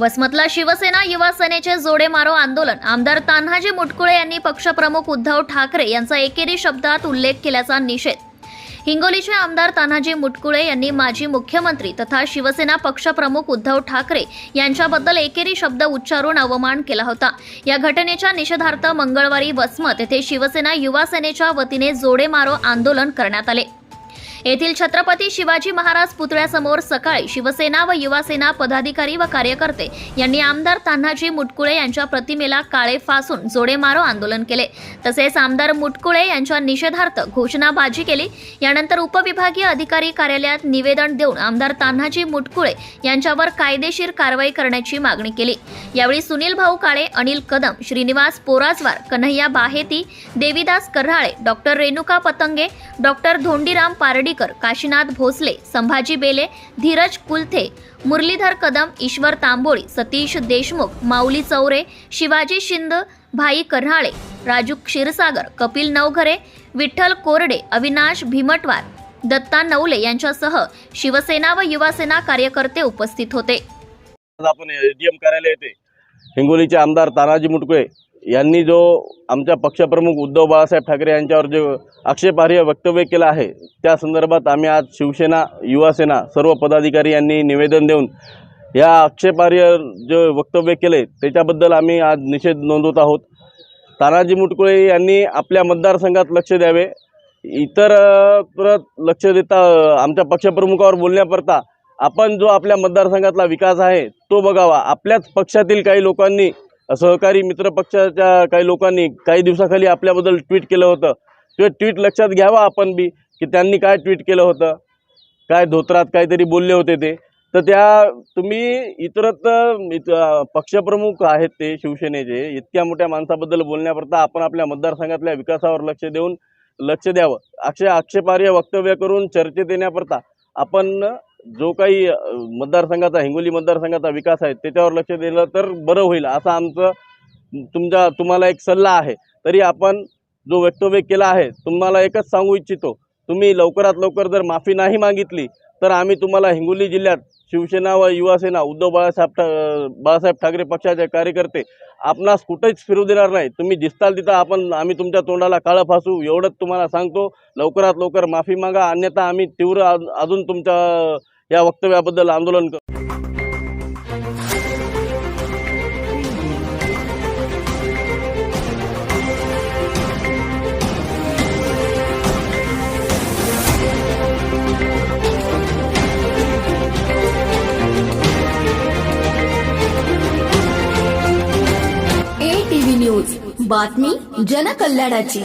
वसमतला शिवसेना युवा सेनेचे जोडे मारो आंदोलन. आमदार तान्हाजी मुटकुळे यांनी पक्षप्रमुख उद्धव ठाकरे यांचा एकेरी शब्दात उल्लेख केल्याचा निषेध. हिंगोलीचे आमदार तान्हाजी मुटकुळे यांनी माजी मुख्यमंत्री तथा शिवसेना पक्षप्रमुख उद्धव ठाकरे यांच्याबद्दल एकेरी शब्द उच्चारून अवमान केला होता. या घटनेच्या निषेधार्थ मंगळवारी वसमत येथे शिवसेना युवा सेनेच्या वतीने जोडे मारो आंदोलन करण्यात आले. येथील छत्रपती शिवाजी महाराज पुतळ्यासमोर सकाळी शिवसेना व युवासेना पदाधिकारी व कार्यकर्ते यांनी आमदार तान्हाजी मुटकुळे यांच्या प्रतिमेला काळे फासून जोडेमारो आंदोलन केले. तसेच आमदार मुटकुळे यांच्या निषेधार्थ घोषणाबाजी केली. यानंतर उपविभागीय अधिकारी कार्यालयात निवेदन देऊन आमदार तान्हाजी मुटकुळे यांच्यावर कायदेशीर कारवाई करण्याची मागणी केली. यावेळी सुनील भाऊ काळे अनिल कदम श्रीनिवास पोराजवार कन्हैया बाहेती देवीदास कर्हाळे डॉक्टर रेणुका पतंगे डॉक्टर धोंडीराम पारडी पारडीकर काशीनाथ भोसले संभाजी बेले धीरज कुलथे मुरलीधर कदम ईश्वर तांबोळी सतीश देशमुख माऊली चौरे शिवाजी शिंद भाई कर्हाळे राजू क्षीरसागर कपिल नवघरे विठ्ठल कोरडे अविनाश भीमटवार दत्ता नवले यांच्यासह शिवसेना व युवासेना कार्यकर्ते उपस्थित होते. आज आपण डीएम कार्यालय येथे हिंगोलीचे आमदार तानाजी मुटकुळे यांनी जो आमच्या पक्षप्रमुख उद्धव बाळासाहेब ठाकरे यांच्यावर जे आक्षेपार्ह वक्तव्य केलं आहे त्या संदर्भात आम्ही आज शिवसेना युवासेना सर्व पदाधिकारी यांनी निवेदन देऊन या आक्षेपार्ह जे वक्तव्य केले त्याच्याबद्दल आम्ही आज निषेध नोंदवत आहोत. तानाजी मुटकुळे यांनी आपल्या मतदारसंघात लक्ष द्यावे. इतर परत लक्ष देता आमच्या पक्षप्रमुखावर बोलण्याकरता आपण जो आपल्या मतदारसंघातला विकास आहे तो बघावा. आपल्याच पक्षातील काही लोकांनी सहकारी मित्र पक्षाच्या काही लोकांनी काही दिवसाखाली आपल्याबद्दल ट्विट केलं होतं. ते ट्विट लक्षात घ्यावा आपण बी की त्यांनी काय ट्विट केलं होतं. काय धोत्रात काहीतरी बोलले होते ते. तर त्या तुम्ही इतरत पक्षप्रमुख आहेत ते शिवसेनेचे इतक्या मोठ्या माणसाबद्दल बोलण्याकरता आपण आपल्या मतदारसंघातल्या विकासावर लक्ष देऊन लक्ष द्यावं. अक्षय आक्षेपार्ह वक्तव्य करून चर्चेत येण्याकरता आपण जो काही मतदारसंघाचा हिंगोली मतदारसंघाचा विकास आहे त्याच्यावर लक्ष दिलं तर बरं होईल असं आमचं तुमच्या तुम्हाला एक सल्ला आहे. तरी आपण जो वक्तव्य केला आहे तुम्हाला एकच सांगू इच्छितो. तुम्ही लवकरात लवकर जर माफी नाही मागितली तर आम्ही तुम्हाला हिंगोली जिल्ह्यात शिवसेना व युवासेना उद्धव बाळासाहेब ठा बाळासाहेब ठाकरे पक्षाचे कार्यकर्ते आपणास कुठेच फिरू देणार नाही. तुम्ही दिसताल तिथं आपण आम्ही तुमच्या तोंडाला काळं फासू एवढंच तुम्हाला सांगतो. लवकरात लवकर माफी मागा अन्यथा आम्ही तीव्र अजून तुमच्या या वक्तव्याबद्दल आंदोलन कर. ए टीव्ही न्यूज बातमी जनकल्याणाची.